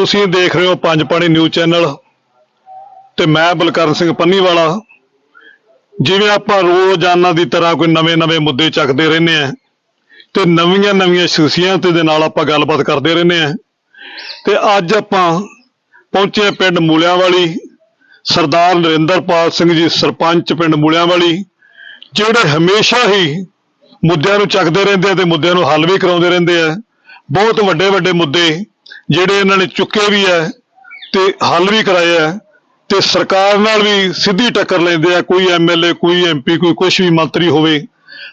ਤੁਸੀਂ ਦੇਖ ਰਹੇ ਹੋ ਪੰਜ ਪਾਣੀ ਨਿਊਜ਼ ਚੈਨਲ ਤੇ ਮੈਂ ਬਲਕਰਨ ਸਿੰਘ ਪੰਨੀਵਾਲਾ। ਜਿਵੇਂ ਆਪਾਂ ਰੋਜ਼ਾਨਾ ਦੀ ਤਰ੍ਹਾਂ ਕੋਈ ਨਵੇਂ-ਨਵੇਂ ਮੁੱਦੇ ਚੱਕਦੇ ਰਹਿੰਦੇ ਆ ਤੇ ਨਵੀਆਂ-ਨਵੀਆਂ ਸ਼ਖਸੀਅਤਾਂ ਦੇ ਨਾਲ ਆਪਾਂ ਗੱਲਬਾਤ ਕਰਦੇ ਰਹਿੰਦੇ ਆ ਤੇ ਅੱਜ ਆਪਾਂ ਪਹੁੰਚੇ ਹਾਂ ਪਿੰਡ ਮੂਲਿਆਂਵਾਲੀ। ਸਰਦਾਰ ਨਰਿੰਦਰਪਾਲ ਸਿੰਘ ਜੀ ਸਰਪੰਚ ਪਿੰਡ ਮੂਲਿਆਂਵਾਲੀ, ਜਿਹੜੇ ਹਮੇਸ਼ਾ ਹੀ ਮੁੱਦਿਆਂ ਨੂੰ ਚੱਕਦੇ ਰਹਿੰਦੇ ਆ ਤੇ ਮੁੱਦਿਆਂ ਨੂੰ ਹੱਲ ਵੀ ਕਰਾਉਂਦੇ ਰਹਿੰਦੇ ਆ। ਬਹੁਤ ਵੱਡੇ ਵੱਡੇ ਮੁੱਦੇ ਜਿਹੜੇ ਇਹਨਾਂ ਨੇ ਚੁੱਕੇ ਵੀ ਆ ਤੇ ਹੱਲ ਵੀ ਕਰਾਏ ਆ ਤੇ ਸਰਕਾਰ ਨਾਲ ਵੀ ਸਿੱਧੀ ਟੱਕਰ ਲੈਂਦੇ ਆ, ਕੋਈ ਐਮਐਲਏ ਕੋਈ ਐਮਪੀ ਕੋਈ ਕੁਝ ਵੀ ਮੰਤਰੀ ਹੋਵੇ,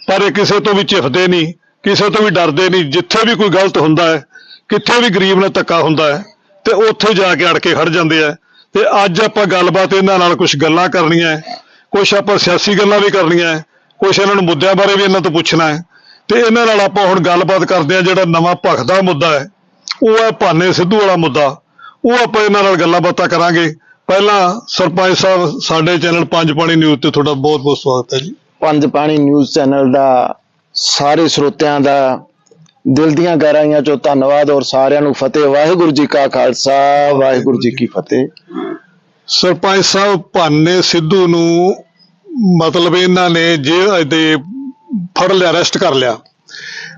ਪਰ ਇਹ ਕਿਸੇ ਤੋਂ ਵੀ ਝਿਫਦੇ ਨਹੀਂ, ਕਿਸੇ ਤੋਂ ਵੀ ਡਰਦੇ ਨਹੀਂ, ਜਿੱਥੇ ਵੀ ਕੋਈ ਗਲਤ ਹੁੰਦਾ ਹੈ, ਕਿੱਥੇ ਵੀ ਗਰੀਬ ਨਾਲ ਧੱਕਾ ਹੁੰਦਾ ਹੈ, ਤੇ ਉੱਥੇ ਜਾ ਕੇ ਅੜ ਕੇ ਖੜ ਜਾਂਦੇ ਆ। ਤੇ ਅੱਜ ਆਪਾਂ ਗੱਲਬਾਤ ਇਹਨਾਂ ਨਾਲ ਕੁਝ ਗੱਲਾਂ ਕਰਨੀਆਂ ਹੈ ਕੁਝ ਆਪਾਂ ਸਿਆਸੀ ਗੱਲਾਂ ਵੀ ਕਰਨੀਆਂ ਹੈ ਕੁਝ ਇਹਨਾਂ ਨੂੰ ਮੁੱਦਿਆਂ ਬਾਰੇ ਵੀ ਇਹਨਾਂ ਤੋਂ ਪੁੱਛਣਾ ਹੈ, ਤੇ ਇਹਨਾਂ ਨਾਲ ਆਪਾਂ ਹੁਣ ਗੱਲਬਾਤ ਕਰਦੇ ਆ ਜਿਹੜਾ ਨਵਾਂ ਭਖਦਾ ਮੁੱਦਾ ਹੈ। ਉਹ ਹੈ ਭਾਨੇ ਸਿੱਧੂ ਵਾਲਾ ਮੁੱਦਾ। ਉਹ ਆਪਾਂ ਇਹਨਾਂ ਨਾਲ ਗੱਲਾਂ ਬਾਤਾਂ ਕਰਾਂਗੇ। ਪਹਿਲਾਂ ਸਰਪੰਚ ਸਾਹਿਬ ਸਾਡੇ ਚੈਨਲ ਪੰਜ ਪਾਣੀ ਨਿਊਜ਼ ਤੇ ਤੁਹਾਡਾ ਬਹੁਤ ਬਹੁਤ ਸਵਾਗਤ ਹੈ ਜੀ। ਪੰਜ ਪਾਣੀ ਨਿਊਜ਼ ਚੈਨਲ ਦਾ ਸਾਰੇ ਸਰੋਤਿਆਂ ਦਾ ਦਿਲ ਦੀਆਂ ਗਹਿਰਾਈਆਂ ਚੋਂ ਧੰਨਵਾਦ ਔਰ ਸਾਰਿਆਂ ਨੂੰ ਫਤਿਹ। ਵਾਹਿਗੁਰੂ ਜੀ ਕਾ ਖਾਲਸਾ ਵਾਹਿਗੁਰੂ ਜੀ ਕੀ ਫਤਿਹ। ਸਰਪੰਚ ਸਾਹਿਬ ਭਾਨੇ ਸਿੱਧੂ ਨੂੰ ਮਤਲਬ ਇਹਨਾਂ ਨੇ ਜੇਲ੍ਹ ਦੇ ਫੜ ਲਿਆ ਅਰੈਸਟ ਕਰ ਲਿਆ।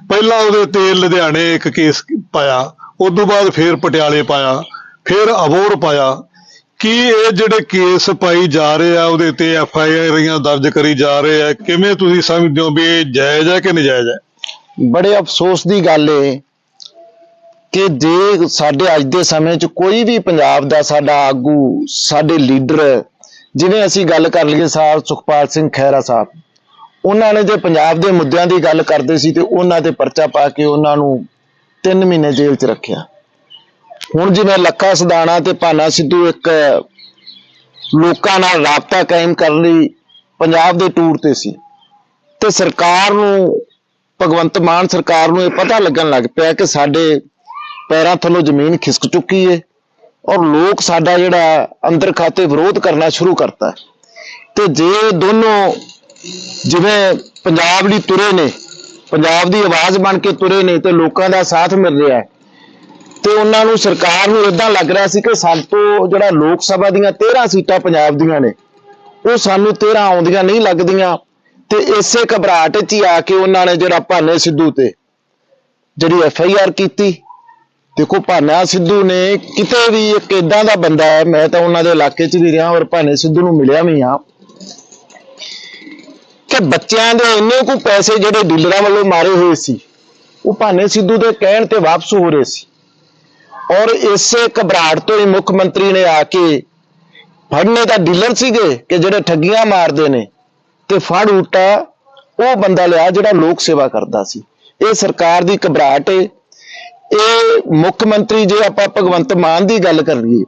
ਪਹਿਲਾਂ ਉਹਦੇ ਤੇ ਲੁਧਿਆਣੇ ਇੱਕ ਕੇਸ ਪਾਇਆ। ਉਸ ਬਾਅਦ ਫੇਰ ਪਟਿਆਲੇ ਪਾਇਆ, ਫਿਰ ਅਬੋਰ ਪਾਇਆ। ਕੀ ਇਹ ਜਿਹੜੇ ਕੇਸ ਪਾਈ ਜਾ ਰਹੇ ਆ, ਉਹਦੇ ਤੇ ਐਫ ਆਈ ਆਰ ਦਰਜ ਕਰੀ ਜਾ ਰਹੇ ਆ, ਕਿਵੇਂ ਤੁਸੀਂ ਸਮਝਦੇ ਹੋ ਵੀ ਇਹ ਜਾਇਜ਼ ਹੈ ਕਿ ਨਜਾਇਜ਼ ਹੈ ਬੜੇ ਅਫਸੋਸ ਦੀ ਗੱਲ ਏ ਕਿ ਜੇ ਸਾਡੇ ਅੱਜ ਦੇ ਸਮੇਂ 'ਚ ਕੋਈ ਵੀ ਪੰਜਾਬ ਦਾ ਸਾਡਾ ਆਗੂ, ਸਾਡੇ ਲੀਡਰ, ਜਿਵੇਂ ਅਸੀਂ ਗੱਲ ਕਰ ਲਈਏ ਸਾਰ ਸੁਖਪਾਲ ਸਿੰਘ ਖਹਿਰਾ ਸਾਹਿਬ, ਉਹਨਾਂ ਨੇ ਜੇ ਪੰਜਾਬ ਦੇ ਮੁੱਦਿਆਂ ਦੀ ਗੱਲ ਕਰਦੇ ਸੀ ਤੇ ਉਹਨਾਂ ਤੇ ਪਰਚਾ ਪਾ ਕੇ ਉਹਨਾਂ ਨੂੰ 3 ਮਹੀਨੇ ਜੇਲ੍ਹ 'ਚ ਰੱਖਿਆ। ਹੁਣ ਜਿਵੇਂ ਲੱਖਾ ਸਦਾਣਾ ਤੇ ਭਾਨਾ ਸਿੱਧੂ ਇੱਕ ਲੋਕਾਂ ਨਾਲ ਰਾਬਤਾ ਕਾਇਮ ਕਰਨ ਲਈ ਪੰਜਾਬ ਦੇ ਟੂਰ ਤੇ ਸੀ ਤੇ ਸਰਕਾਰ ਨੂੰ, ਭਗਵੰਤ ਮਾਨ ਸਰਕਾਰ ਨੂੰ ਇਹ ਪਤਾ ਲੱਗਣ ਲੱਗ ਪਿਆ ਕਿ ਸਾਡੇ ਪੈਰਾਂ ਥੱਲੋਂ ਜ਼ਮੀਨ ਖਿਸਕ ਚੁੱਕੀ ਏ ਔਰ ਲੋਕ ਸਾਡਾ ਜਿਹੜਾ ਅੰਦਰ ਖਾਤੇ ਵਿਰੋਧ ਕਰਨਾ ਸ਼ੁਰੂ ਕਰਤਾ। ਤੇ ਜੇ ਦੋਨੋਂ ਜਿਵੇਂ ਪੰਜਾਬ ਲਈ ਤੁਰੇ ਨੇ ਪੰਜਾਬ ਦੀ ਆਵਾਜ਼ ਬਣ ਕੇ ਤੁਰੇ ਨੇ ਤੇ ਲੋਕਾਂ ਦਾ ਸਾਥ ਮਿਲ ਰਿਹਾ ਹੈ। ਤੇ ਉਹਨਾਂ ਨੂੰ ਸਰਕਾਰ ਨੂੰ ਇਦਾਂ ਲੱਗ ਰਿਹਾ ਸੀ ਕਿ ਸਾਡੇ ਤੋਂ ਜਿਹੜਾ ਲੋਕ ਸਭਾ ਦੀਆਂ 13 ਸੀਟਾਂ ਪੰਜਾਬ ਦੀਆਂ ਨੇ, ਉਹ ਸਾਨੂੰ 13 ਆਉਂਦੀਆਂ ਨਹੀਂ ਲੱਗਦੀਆਂ। ਤੇ ਇਸੇ ਘਬਰਾਹਟ 'ਚ ਹੀ ਆ ਕੇ ਉਹਨਾਂ ਨੇ ਜਿਹੜਾ ਭਾਨੇ ਸਿੱਧੂ ਤੇ ਜਿਹੜੀ ਐਫ ਆਈ ਆਰ ਕੀਤੀ। ਦੇਖੋ ਭਾਨਾ ਸਿੱਧੂ ਨੇ ਕਿਤੇ ਵੀ ਇੱਕ ਇਦਾਂ ਦਾ ਬੰਦਾ ਹੈ, ਮੈਂ ਤਾਂ ਉਹਨਾਂ ਦੇ ਇਲਾਕੇ 'ਚ ਵੀ ਰਿਹਾ ਔਰ ਭਾਨੇ ਸਿੱਧੂ ਨੂੰ ਮਿਲਿਆ ਵੀ ਆ ਕਿ ਬੱਚਿਆਂ ਦੇ ਇੰਨੇ ਕੁ ਪੈਸੇ ਜਿਹੜੇ ਡੀਲਰਾਂ ਵੱਲੋਂ ਮਾਰੇ ਹੋਏ ਸੀ, ਉਹ ਭਾਨੇ ਸਿੱਧੂ ਦੇ ਕਹਿਣ ਤੇ ਵਾਪਸ ਹੋ ਰਹੇ ਸੀ। ਔਰ ਇਸੇ ਘਬਰਾਹਟ ਤੋਂ ਹੀ ਮੁੱਖ ਮੰਤਰੀ ਨੇ ਆ ਕੇ ਫੜਨੇ ਦਾ ਡੀਲਰ ਸੀਗੇ ਕਿ ਜਿਹੜੇ ਠੱਗੀਆਂ ਮਾਰਦੇ ਨੇ ਤੇ ਫੜ ਉਲਟਾ ਉਹ ਬੰਦਾ ਲਿਆ ਜਿਹੜਾ ਲੋਕ ਸੇਵਾ ਕਰਦਾ ਸੀ। ਇਹ ਸਰਕਾਰ ਦੀ ਘਬਰਾਹਟ ਏ। ਇਹ ਮੁੱਖ ਮੰਤਰੀ ਜੇ ਆਪਾਂ ਭਗਵੰਤ ਮਾਨ ਦੀ ਗੱਲ ਕਰ ਲਈਏ,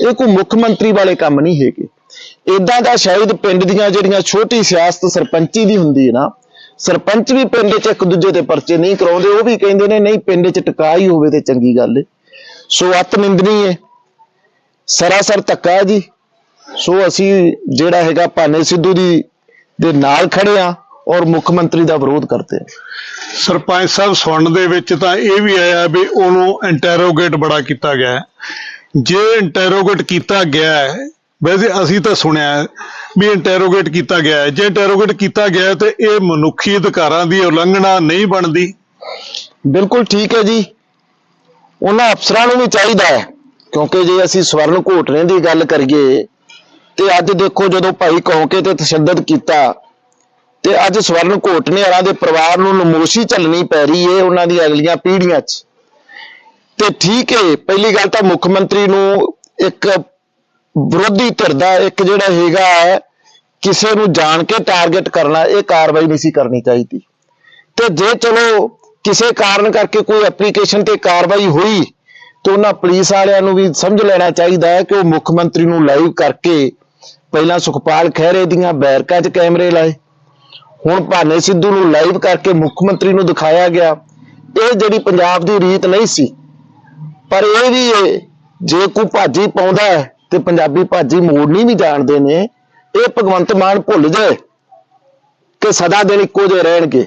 ਇਹ ਕੋਈ ਮੁੱਖ ਮੰਤਰੀ ਵਾਲੇ ਕੰਮ ਨਹੀਂ ਹੈਗੇ। ਇਦਾਂ ਦਾ ਸ਼ਾਇਦ ਪਿੰਡ ਦੀਆਂ ਜਿਹੜੀਆਂ ਛੋਟੀ ਸਿਆਸਤ ਸਰਪੰਚੀ ਦੀ ਹੁੰਦੀ ਹੈ ਨਾ, ਸਰਪੰਚ ਵੀ ਪਿੰਡ 'ਚ ਇੱਕ ਦੂਜੇ ਦੇ ਪਰਚੇ ਨਹੀਂ ਕਰਾਉਂਦੇ, ਉਹ ਵੀ ਕਹਿੰਦੇ ਨੇ, ਨਹੀਂ ਪਿੰਡ 'ਚ ਟਿਕਾ ਹੋਵੇ ਤੇ ਚੰਗੀ ਗੱਲ ਏ। ਸੋ ਅਤ ਨਿੰਦਨੀ ਏ। ਸਰਾਸਰ ਧੱਕਾ ਜੀ। ਸੋ ਅਸੀਂ ਜਿਹੜਾ ਹੈਗਾ ਭਾਨੇ ਸਿੱਧੂ ਦੀ ਦੇ ਨਾਲ ਖੜੇ ਆ ਔਰ ਮੁੱਖ ਮੰਤਰੀ ਦਾ ਵਿਰੋਧ ਕਰਦੇ ਆ ਸਰਪੰਚ ਸਾਹਿਬ, ਸੁਣਨ ਦੇ ਵਿੱਚ ਤਾਂ ਇਹ ਵੀ ਆਇਆ ਵੀ ਉਹਨੂੰ ਇੰਟਰੋਗੇਟ ਬੜਾ ਕੀਤਾ ਗਿਆ ਜੇ ਇੰਟਰੋਗੇਟ ਕੀਤਾ ਗਿਆ ਵੈਸੇ ਅਸੀਂ ਤਾਂ ਸੁਣਿਆ ਵੀ ਇੰਟਰੋਗੇਟ ਕੀਤਾ ਗਿਆ ਹੈ। ਜੇ ਇੰਟਰੋਗੇਟ ਕੀਤਾ ਗਿਆ ਤੇ ਇਹ ਮਨੁੱਖੀ ਅਧਿਕਾਰਾਂ ਦੀ ਉਲੰਘਣਾ ਨਹੀਂ ਬਣਦੀ। ਬਿਲਕੁਲ ਠੀਕ ਹੈ ਜੀ। ਉਹਨਾਂ ਅਫਸਰਾਂ ਨੂੰ ਵੀ ਚਾਹੀਦਾ ਹੈ, ਕਿਉਂਕਿ ਜੇ ਅਸੀਂ ਸਵਰਨ ਘੋਟਣੇ ਦੀ ਗੱਲ ਕਰੀਏ, ਤੇ ਅੱਜ ਦੇਖੋ ਜਦੋਂ ਭਾਈ ਕੌਂਕੇ ਤੇ ਤਸ਼ੱਦਦ ਕੀਤਾ, ਤੇ ਅੱਜ ਸਵਰਨ ਘੋਟਣੇ ਵਾਲਾਂ ਦੇ ਪਰਿਵਾਰ ਨੂੰ ਨਮੋਸ਼ੀ ਝੱਲਣੀ ਪੈ ਰਹੀ ਏ ਉਹਨਾਂ ਦੀ ਅਗਲੀਆਂ ਪੀੜ੍ਹੀਆਂ 'ਚ। ਤੇ ਠੀਕ ਹੈ ਪਹਿਲੀ ਗੱਲ ਤਾਂ ਮੁੱਖ ਮੰਤਰੀ ਨੂੰ ਇੱਕ ਵਿਰੋਧੀ ਧਿਰ ਦਾ ਇੱਕ ਜਿਹੜਾ ਹੈਗਾ ਕਿਸੇ ਨੂੰ ਜਾਣ ਕੇ ਟਾਰਗੇਟ ਕਰਨਾ, ਇਹ ਕਾਰਵਾਈ ਨਹੀਂ ਸੀ ਕਰਨੀ ਚਾਹੀਦੀ। ਤੇ ਜੇ ਚਲੋ ਕਿਸੇ ਕਾਰਨ ਕਰਕੇ ਕੋਈ ਐਪਲੀਕੇਸ਼ਨ ਤੇ ਕਾਰਵਾਈ ਹੋਈ, ਤੇ ਉਹਨਾਂ ਪੁਲਿਸ ਵਾਲਿਆਂ ਨੂੰ ਵੀ ਸਮਝ ਲੈਣਾ ਚਾਹੀਦਾ ਹੈ ਕਿ ਉਹ ਮੁੱਖ ਮੰਤਰੀ ਨੂੰ ਲਾਈਵ ਕਰਕੇ ਪਹਿਲਾਂ ਸੁਖਪਾਲ ਖਹਿਰੇ ਦੀਆਂ ਬੈਰਕਾਂ 'ਚ ਕੈਮਰੇ ਲਾਏ। ਹੁਣ ਭਾਨੇ ਸਿੱਧੂ ਨੂੰ ਲਾਈਵ ਕਰਕੇ ਮੁੱਖ ਮੰਤਰੀ ਨੂੰ ਦਿਖਾਇਆ ਗਿਆ। ਇਹ ਜਿਹੜੀ ਪੰਜਾਬ ਦੀ ਰੀਤ ਨਹੀਂ ਸੀ, ਪਰ ਇਹ ਵੀ ਜੇ ਕੋਈ ਭਾਜੀ ਪਾਉਂਦਾ ਹੈ ਤੇ ਪੰਜਾਬੀ ਭਾਜੀ ਮੋੜਨੀ ਵੀ ਜਾਣਦੇ ਨੇ, ਇਹ ਭਗਵੰਤ ਮਾਨ ਭੁੱਲ ਜਾਏ ਕਿ ਸਦਾ ਦਿਨ ਇੱਕੋ ਜਿਹੇ ਰਹਿਣਗੇ।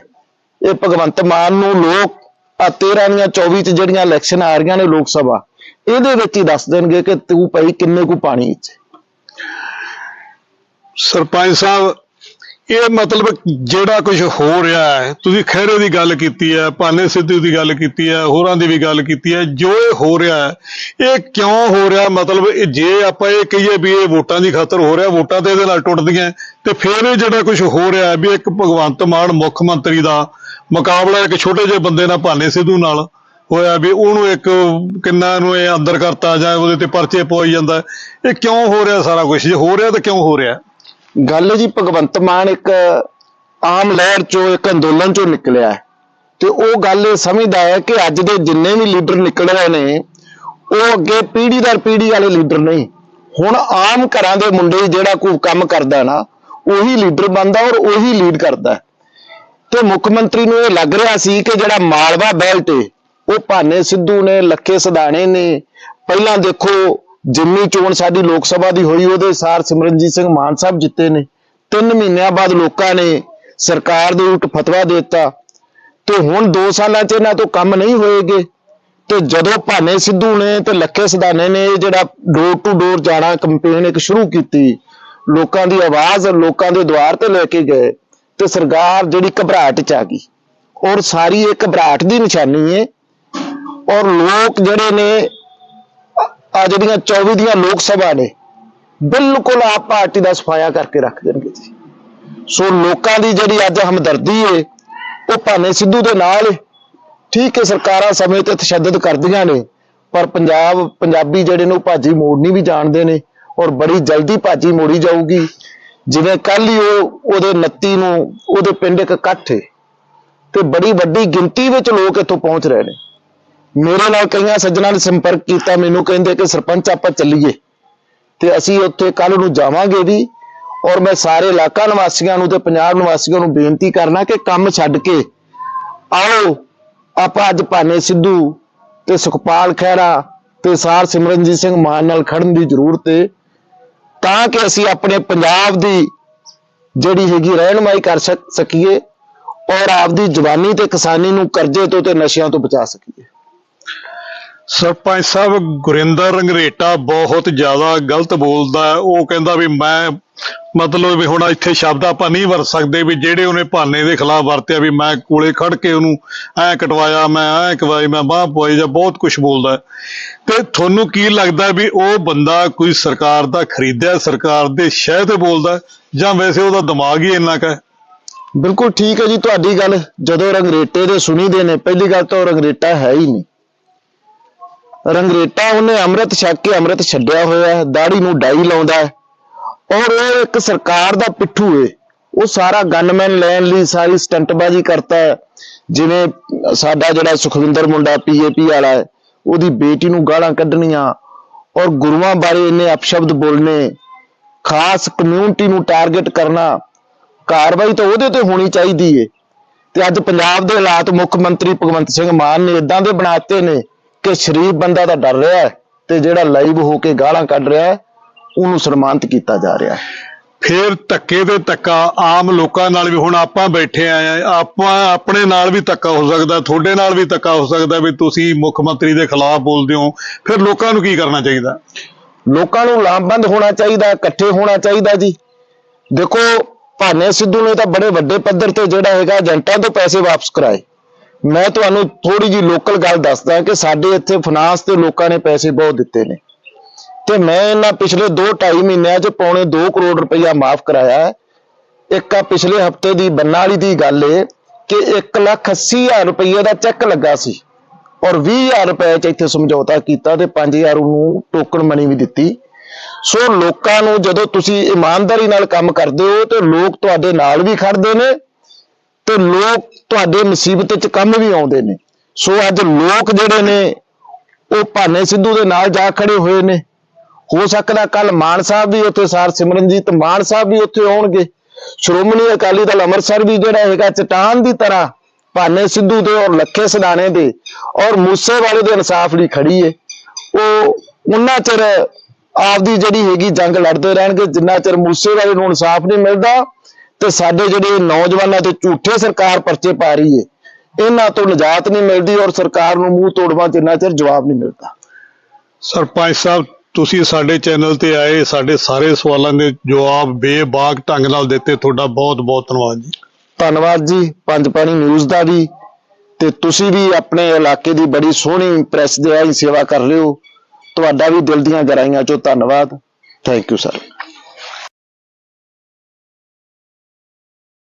ਇਹ ਭਗਵੰਤ ਮਾਨ ਨੂੰ ਲੋਕ ਆ 13 ਦੀਆਂ 24 ਚ ਜਿਹੜੀਆਂ ਇਲੈਕਸ਼ਨ ਆ ਰਹੀਆਂ ਨੇ ਲੋਕ ਸਭਾ, ਇਹਦੇ ਵਿੱਚ ਹੀ ਦੱਸ ਦੇਣਗੇ ਕਿ ਤੂੰ ਭਾਈ ਕਿੰਨੇ ਕੁ ਪਾਣੀ ਵਿੱਚ ਸਰਪੰਚ ਸਾਹਿਬ ਇਹ ਮਤਲਬ ਜਿਹੜਾ ਕੁਝ ਹੋ ਰਿਹਾ ਹੈ, ਤੁਸੀਂ ਖਹਿਰੇ ਦੀ ਗੱਲ ਕੀਤੀ ਹੈ, ਭਾਨੇ ਸਿੱਧੂ ਦੀ ਗੱਲ ਕੀਤੀ ਹੈ, ਹੋਰਾਂ ਦੀ ਵੀ ਗੱਲ ਕੀਤੀ ਹੈ, ਜੋ ਇਹ ਹੋ ਰਿਹਾ ਹੈ, ਇਹ ਕਿਉਂ ਹੋ ਰਿਹਾ? ਮਤਲਬ ਇਹ ਜੇ ਆਪਾਂ ਇਹ ਕਹੀਏ ਵੀ ਇਹ ਵੋਟਾਂ ਦੀ ਖਾਤਰ ਹੋ ਰਿਹਾ, ਵੋਟਾਂ ਤੇ ਇਹਦੇ ਨਾਲ ਟੁੱਟਦੀਆਂ ਤੇ ਫਿਰ ਇਹ ਜਿਹੜਾ ਕੁਝ ਹੋ ਰਿਹਾ ਵੀ ਇੱਕ ਭਗਵੰਤ ਮਾਨ ਮੁੱਖ ਮੰਤਰੀ ਦਾ ਮੁਕਾਬਲਾ ਇੱਕ ਛੋਟੇ ਜਿਹੇ ਬੰਦੇ ਨਾਲ, ਭਾਨੇ ਸਿੱਧੂ ਨਾਲ ਹੋਇਆ ਵੀ ਉਹਨੂੰ ਇੱਕ ਕਿੰਨਾ ਨੂੰ ਇਹ ਅੰਦਰ ਕਰਤਾ ਜਾਂ ਉਹਦੇ ਤੇ ਪਰਚੇ ਪਵਾਈ ਜਾਂਦਾ, ਇਹ ਕਿਉਂ ਹੋ ਰਿਹਾ ਸਾਰਾ ਕੁਝ ਜੇ ਹੋ ਰਿਹਾ ਤਾਂ ਕਿਉਂ ਹੋ ਰਿਹਾ? ਗੱਲ ਜੀ, ਭਗਵੰਤ ਮਾਨ ਇੱਕ ਆਮ ਲਹਿਰ ਚੋਂ, ਇੱਕ ਅੰਦੋਲਨ ਚੋਂ ਨਿਕਲਿਆ ਹੈ। ਤੇ ਉਹ ਗੱਲ ਇਹ ਸਮਝਦਾ ਹੈ ਕਿ ਅੱਜ ਦੇ ਜਿੰਨੇ ਵੀ ਲੀਡਰ ਨਿਕਲ ਰਹੇ ਨੇ, ਉਹ ਅੱਗੇ ਪੀੜ੍ਹੀ ਦਰ ਪੀੜ੍ਹੀ ਵਾਲੇ ਲੀਡਰ ਨਹੀਂ। ਹੁਣ ਆਮ ਘਰਾਂ ਦੇ ਮੁੰਡੇ ਜਿਹੜਾ ਕੋਈ ਕੰਮ ਕਰਦਾ ਨਾ, ਉਹੀ ਲੀਡਰ ਬਣਦਾ ਔਰ ਉਹੀ ਲੀਡ ਕਰਦਾ ਤੇ ਮੁੱਖ ਮੰਤਰੀ ਨੂੰ ਇਹ ਲੱਗ ਰਿਹਾ ਸੀ ਕਿ ਜਿਹੜਾ ਮਾਲਵਾ ਬੈਲਟ ਏ, ਉਹ ਭਾਨੇ ਸਿੱਧੂ ਨੇ, ਲੱਖੇ ਸਦਾਣੇ ਨੇ, ਪਹਿਲਾਂ ਦੇਖੋ ਜਿੰਨੀ ਚੋਣ ਸਾਡੀ ਲੋਕ ਸਭਾ ਦੀ ਹੋਈ, ਉਹਦੇ ਸਾਰ ਸਿਮਰਨਜੀਤ ਸਿੰਘ ਮਾਨ ਸਾਹਿਬ ਜਿੱਤੇ ਨੇ। ਤਿੰਨ ਮਹੀਨਿਆਂ ਬਾਅਦ ਲੋਕਾਂ ਨੇ ਸਰਕਾਰ ਦੇ ਉਲਟ ਫਤਵਾ ਦੇ ਦਿੱਤਾ। ਤੇ ਹੁਣ 2 ਸਾਲਾਂ 'ਚ ਇਹਨਾਂ ਤੋਂ ਕੰਮ ਨਹੀਂ ਹੋਏਗੇ। ਤੇ ਜਦੋਂ ਭਾਨੇ ਸਿੱਧੂ ਨੇ ਤੇ ਲੱਖੇ ਸਦਾਨੇ ਨੇ ਜਿਹੜਾ ਡੋਰ ਟੂ ਡੋਰ ਜਾਣਾ ਕੰਪੇਨ ਇੱਕ ਸ਼ੁਰੂ ਕੀਤੀ, ਲੋਕਾਂ ਦੀ ਆਵਾਜ਼ ਲੋਕਾਂ ਦੇ ਦੁਆਰ ਤੇ ਲੈ ਕੇ ਗਏ ਤੇ ਸਰਕਾਰ ਜਿਹੜੀ ਘਬਰਾਹਟ 'ਚ ਆ ਗਈ। ਔਰ ਸਾਰੀ ਇਹ ਘਬਰਾਹਟ ਦੀ ਨਿਸ਼ਾਨੀ ਹੈ ਔਰ ਲੋਕ ਜਿਹੜੇ ਨੇ ਆ ਜਿਹੜੀਆਂ 24 ਦੀਆਂ ਲੋਕ ਸਭਾ ਨੇ, ਬਿਲਕੁਲ ਆਪ ਪਾਰਟੀ ਦਾ ਸਫਾਇਆ ਕਰਕੇ ਰੱਖ ਦੇਣਗੇ ਜੀ। ਸੋ ਲੋਕਾਂ ਦੀ ਜਿਹੜੀ ਅੱਜ ਹਮਦਰਦੀ ਏ, ਉਹ ਭਾਨੇ ਸਿੱਧੂ ਦੇ ਨਾਲ ਠੀਕ ਹੈ ਸਰਕਾਰਾਂ ਸਮੇਂ ਤੇ ਤਸ਼ੱਦਦ ਕਰਦੀਆਂ ਨੇ, ਪਰ ਪੰਜਾਬ, ਪੰਜਾਬੀ ਜਿਹੜੇ ਨੇ ਉਹ ਭਾਜੀ ਮੋੜਨੀ ਵੀ ਜਾਣਦੇ ਨੇ ਔਰ ਬੜੀ ਜਲਦੀ ਭਾਜੀ ਮੋੜੀ ਜਾਊਗੀ। ਜਿਵੇਂ ਕੱਲ ਹੀ ਉਹ, ਉਹਦੇ 29 ਨੂੰ ਉਹਦੇ ਪਿੰਡ ਇੱਕ ਇਕੱਠ ਤੇ ਬੜੀ ਵੱਡੀ ਗਿਣਤੀ ਵਿੱਚ ਲੋਕ ਇੱਥੋਂ ਪਹੁੰਚ ਰਹੇ ਨੇ। ਮੇਰੇ ਨਾਲ ਕਈਆਂ ਸੱਜਣਾਂ ਨੇ ਸੰਪਰਕ ਕੀਤਾ, ਮੈਨੂੰ ਕਹਿੰਦੇ ਕਿ ਸਰਪੰਚ ਆਪਾਂ ਚੱਲੀਏ ਤੇ ਅਸੀਂ ਉੱਥੇ ਕੱਲ ਨੂੰ ਜਾਵਾਂਗੇ ਵੀ ਔਰ ਮੈਂ ਸਾਰੇ ਇਲਾਕਾ ਨਿਵਾਸੀਆਂ ਨੂੰ ਤੇ ਪੰਜਾਬ ਨਿਵਾਸੀਆਂ ਨੂੰ ਬੇਨਤੀ ਕਰਨਾ ਕਿ ਕੰਮ ਛੱਡ ਕੇ ਆਓ, ਆਪਾਂ ਅੱਜ ਭਾਨੇ ਸਿੱਧੂ ਤੇ ਸੁਖਪਾਲ ਖਹਿਰਾ ਤੇ ਸਾਰ ਸਿਮਰਨਜੀਤ ਸਿੰਘ ਮਾਨ ਨਾਲ ਖੜਨ ਦੀ ਜ਼ਰੂਰਤ ਹੈ ਤਾਂ ਕਿ ਅਸੀਂ ਆਪਣੇ ਪੰਜਾਬ ਦੀ ਜਿਹੜੀ ਹੈਗੀ ਰਹਿਨਮਾਈ ਕਰ ਸਕੀਏ ਔਰ ਆਪਦੀ ਜਵਾਨੀ ਤੇ ਕਿਸਾਨੀ ਨੂੰ ਕਰਜ਼ੇ ਤੋਂ ਤੇ ਨਸ਼ਿਆਂ ਤੋਂ ਬਚਾ ਸਕੀਏ। ਸਰਪੰਚ ਸਾਹਿਬ, ਗੁਰਿੰਦਰ ਰੰਗਰੇਟਾ ਬਹੁਤ ਜ਼ਿਆਦਾ ਗਲਤ ਬੋਲਦਾ ਉਹ ਕਹਿੰਦਾ ਵੀ ਮੈਂ ਮਤਲਬ ਵੀ ਹੁਣ ਇੱਥੇ ਸ਼ਬਦ ਆਪਾਂ ਨਹੀਂ ਵਰਤ ਸਕਦੇ ਵੀ ਜਿਹੜੇ ਉਹਨੇ ਭਾਨੇ ਦੇ ਖਿਲਾਫ ਵਰਤਿਆ ਵੀ ਮੈਂ ਕੋਲੇ ਖੜ ਕੇ ਉਹਨੂੰ ਐ ਕਟਵਾਇਆ, ਮੈਂ ਐ ਕਵਾਈ, ਮੈਂ ਬਾਹ ਪਵਾਈ ਜਾਂ ਬਹੁਤ ਕੁਝ ਬੋਲਦਾ ਤੇ ਤੁਹਾਨੂੰ ਕੀ ਲੱਗਦਾ ਵੀ ਉਹ ਬੰਦਾ ਕੋਈ ਸਰਕਾਰ ਦਾ ਖਰੀਦਿਆ ਸਰਕਾਰ ਦੇ ਸ਼ਹਿ ਤੇ ਬੋਲਦਾ ਜਾਂ ਵੈਸੇ ਉਹਦਾ ਦਿਮਾਗ ਹੀ ਇੰਨਾ ਕੁ ਹੈ? ਬਿਲਕੁਲ ਠੀਕ ਹੈ ਜੀ, ਤੁਹਾਡੀ ਗੱਲ ਜਦੋਂ ਰੰਗਰੇਟੇ ਦੇ ਸੁਣੀਦੇ ਨੇ, ਪਹਿਲੀ ਗੱਲ ਤਾਂ ਉਹ ਰੰਗਰੇਟਾ ਹੈ ਹੀ ਨਹੀਂ। ਰੰਗਰੇਟਾ ਉਹਨੇ ਅੰਮ੍ਰਿਤ ਛਕ ਕੇ ਅੰਮ੍ਰਿਤ ਛੱਡਿਆ ਹੋਇਆ ਹੈ, ਦਾੜੀ ਨੂੰ ਡਾਈ ਲਾਉਂਦਾ ਹੈ। ਔਰ ਉਹ ਇੱਕ ਸਰਕਾਰ ਦਾ ਪਿੱਠੂ ਏ। ਉਹ ਸਾਰਾ ਗਨਮੈਨ ਲੈਣ ਲਈ ਸਾਰੀ ਸਟੰਟਬਾਜ਼ੀ ਕਰਤਾ ਹੈ। ਜਿਵੇਂ ਸਾਡਾ ਜਿਹੜਾ ਸੁਖਵਿੰਦਰ ਮੁੰਡਾ ਪੀਏਪੀ ਵਾਲਾ ਹੈ, ਉਹਦੀ ਬੇਟੀ ਨੂੰ ਗਾਲਾਂ ਕੱਢਣੀਆਂ। ਔਰ ਗੁਰੂਆਂ ਬਾਰੇ ਇਹਨੇ ਅਪਸ਼ਬਦ ਬੋਲਨੇ। ਖਾਸ ਕਮਿਊਨਿਟੀ ਨੂੰ ਟਾਰਗੇਟ ਕਰਨਾ। ਕਾਰਵਾਈ ਤਾਂ ਉਹਦੇ ਤੇ ਹੋਣੀ ਚਾਹੀਦੀ ਏ। ਤੇ ਅੱਜ ਪੰਜਾਬ ਦੇ ਹਾਲਾਤ ਮੁੱਖ ਮੰਤਰੀ ਭਗਵੰਤ ਸਿੰਘ ਮਾਨ ਨੇ ਇਦਾਂ ਦੇ ਬਣਾਤੇ ਨੇ। ਕਿ ਸ਼ਰੀਫ ਬੰਦਾ ਤਾਂ ਡਰ ਰਿਹਾ ਹੈ ਤੇ ਜਿਹੜਾ ਲਾਈਵ ਹੋ ਕੇ ਗਾਲਾਂ ਕੱਢ ਰਿਹਾ ਹੈ ਉਹਨੂੰ ਸਨਮਾਨਿਤ ਕੀਤਾ ਜਾ ਰਿਹਾ ਹੈ। ਫੇਰ ਧੱਕੇ ਤੇ ਧੱਕਾ ਆਮ ਲੋਕਾਂ ਨਾਲ ਵੀ ਹੁਣ ਆਪਾਂ ਬੈਠੇ ਆਏ ਆ ਆਪਾਂ ਆਪਣੇ ਨਾਲ ਵੀ ਧੱਕਾ ਹੋ ਸਕਦਾ ਤੁਹਾਡੇ ਨਾਲ ਵੀ ਧੱਕਾ ਹੋ ਸਕਦਾ ਵੀ ਤੁਸੀਂ ਮੁੱਖ ਮੰਤਰੀ ਦੇ ਖਿਲਾਫ ਬੋਲਦੇ ਹੋ। ਫਿਰ ਲੋਕਾਂ ਨੂੰ ਕੀ ਕਰਨਾ ਚਾਹੀਦਾ? ਲੋਕਾਂ ਨੂੰ ਲਾਮਬੰਦ ਹੋਣਾ ਚਾਹੀਦਾ ਇਕੱਠੇ ਹੋਣਾ ਚਾਹੀਦਾ ਜੀ। ਦੇਖੋ ਭਾਨੇ ਸਿੱਧੂ ਨੇ ਤਾਂ ਬੜੇ ਵੱਡੇ ਪੱਧਰ ਤੇ ਜਿਹੜਾ ਹੈਗਾ ਏਜੰਟਾਂ ਤੋਂ ਪੈਸੇ ਵਾਪਸ ਕਰਾਏ। ਮੈਂ ਤੁਹਾਨੂੰ ਥੋੜੀ ਜੀ ਲੋਕਲ ਗੱਲ ਦੱਸਦਾ ਕਿ ਸਾਡੇ ਇੱਥੇ ਫਾਈਨਾਂਸ ਤੇ ਲੋਕਾਂ ਨੇ ਪੈਸੇ ਬਹੁਤ ਦਿੱਤੇ ਨੇ। ਤੇ ਮੈਂ ਇਹਨਾਂ ਪਿਛਲੇ 2.5 ਮਹੀਨਿਆਂ 'ਚ ਪੌਣੇ 2 ਕਰੋੜ ਰੁਪਇਆ ਮਾਫ ਕਰਾਇਆ ਇੱਕ ਆ ਪਿਛਲੇ ਹਫ਼ਤੇ ਦੀ ਬੰਨਾ ਦੀ ਗੱਲ ਏ ਕਿ 1 ਲੱਖ 80 ਹਜ਼ਾਰ ਰੁਪਏ ਦਾ ਚੈੱਕ ਲੱਗਾ ਸੀ ਔਰ 20000 ਰੁਪਏ 'ਚ ਇੱਥੇ ਸਮਝੌਤਾ ਕੀਤਾ ਤੇ 5000 ਉਹਨੂੰ ਟੋਕਨ ਮਨੀ ਵੀ ਦਿੱਤੀ। ਸੋ ਲੋਕਾਂ ਨੂੰ ਜਦੋਂ ਤੁਸੀਂ ਇਮਾਨਦਾਰੀ ਨਾਲ ਕੰਮ ਕਰਦੇ ਹੋ ਤੇ ਲੋਕ ਤੁਹਾਡੇ ਨਾਲ ਵੀ ਖੜਦੇ ਨੇ ਤੇ ਲੋਕ ਤੁਹਾਡੇ ਮੁਸੀਬਤ 'ਚ ਕੰਮ ਵੀ ਆਉਂਦੇ ਨੇ। ਸੋ ਅੱਜ ਲੋਕ ਜਿਹੜੇ ਨੇ, ਉਹ ਭਾਨੇ ਸਿੱਧੂ ਦੇ ਨਾਲ ਜਾ ਖੜੇ ਹੋਏ ਨੇ। ਹੋ ਸਕਦਾ ਕੱਲ ਮਾਨ ਸਾਹਿਬ ਵੀ ਉੱਥੇ, ਸਾਰ ਸਿਮਰਨਜੀਤ ਮਾਨ ਸਾਹਿਬ ਵੀ ਉੱਥੇ ਆਉਣਗੇ। ਸ਼੍ਰੋਮਣੀ ਅਕਾਲੀ ਦਲ ਅੰਮ੍ਰਿਤਸਰ ਵੀ ਜਿਹੜਾ ਹੈਗਾ ਚਟਾਨ ਦੀ ਤਰ੍ਹਾਂ ਭਾਨੇ ਸਿੱਧੂ ਦੇ ਔਰ ਲੱਖੇ ਸਦਾਣੇ ਦੇ ਔਰ ਮੂਸੇ ਵਾਲੇ ਦੇ ਇਨਸਾਫ ਲਈ ਖੜੀ ਏ। ਉਹ ਉਹਨਾਂ ਚਿਰ ਆਪਦੀ ਜਿਹੜੀ ਹੈਗੀ ਜੰਗ ਲੜਦੇ ਰਹਿਣਗੇ, ਜਿੰਨਾ ਚਿਰ ਮੂਸੇ ਵਾਲੇ ਨੂੰ ਇਨਸਾਫ ਨਹੀਂ ਮਿਲਦਾ ਤੇ ਸਾਡੇ ਜਿਹੜੇ ਨੌਜਵਾਨਾਂ ਤੇ ਝੂਠੇ ਸਰਕਾਰ ਪਰਚੇ ਪਾ ਰਹੀ ਏ ਇਹਨਾਂ ਤੋਂ ਨਜਾਤ ਨਹੀਂ ਮਿਲਦੀ ਔਰ ਸਰਕਾਰ ਨੂੰ ਮੂੰਹ ਤੋੜਵਾ ਜਿੰਨਾ ਚਿਰ ਜਵਾਬ ਨਹੀਂ ਮਿਲਦਾ। ਸਰਪੰਚ ਸਾਹਿਬ ਤੁਸੀਂ ਸਾਡੇ ਚੈਨਲ ਤੇ ਆਏ ਸਾਡੇ ਸਾਰੇ ਸਵਾਲਾਂ ਦੇ ਜਵਾਬ ਬੇਬਾਕ ਢੰਗ ਨਾਲ ਦਿੱਤੇ ਤੁਹਾਡਾ ਬਹੁਤ ਬਹੁਤ ਧੰਨਵਾਦ ਜੀ। ਧੰਨਵਾਦ ਜੀ ਪੰਜ ਪਾਣੀ ਨਿਊਜ਼ ਦਾ ਵੀ ਤੇ ਤੁਸੀਂ ਵੀ ਆਪਣੇ ਇਲਾਕੇ ਦੀ ਬੜੀ ਸੋਹਣੀ ਪ੍ਰੈਸ ਦੇ ਰਾਹੀਂ ਸੇਵਾ ਕਰ ਰਹੇ ਹੋ। ਤੁਹਾਡਾ ਵੀ ਦਿਲ ਦੀਆਂ ਗਹਿਰਾਈਆਂ ਚੋਂ ਧੰਨਵਾਦ। Thank you sir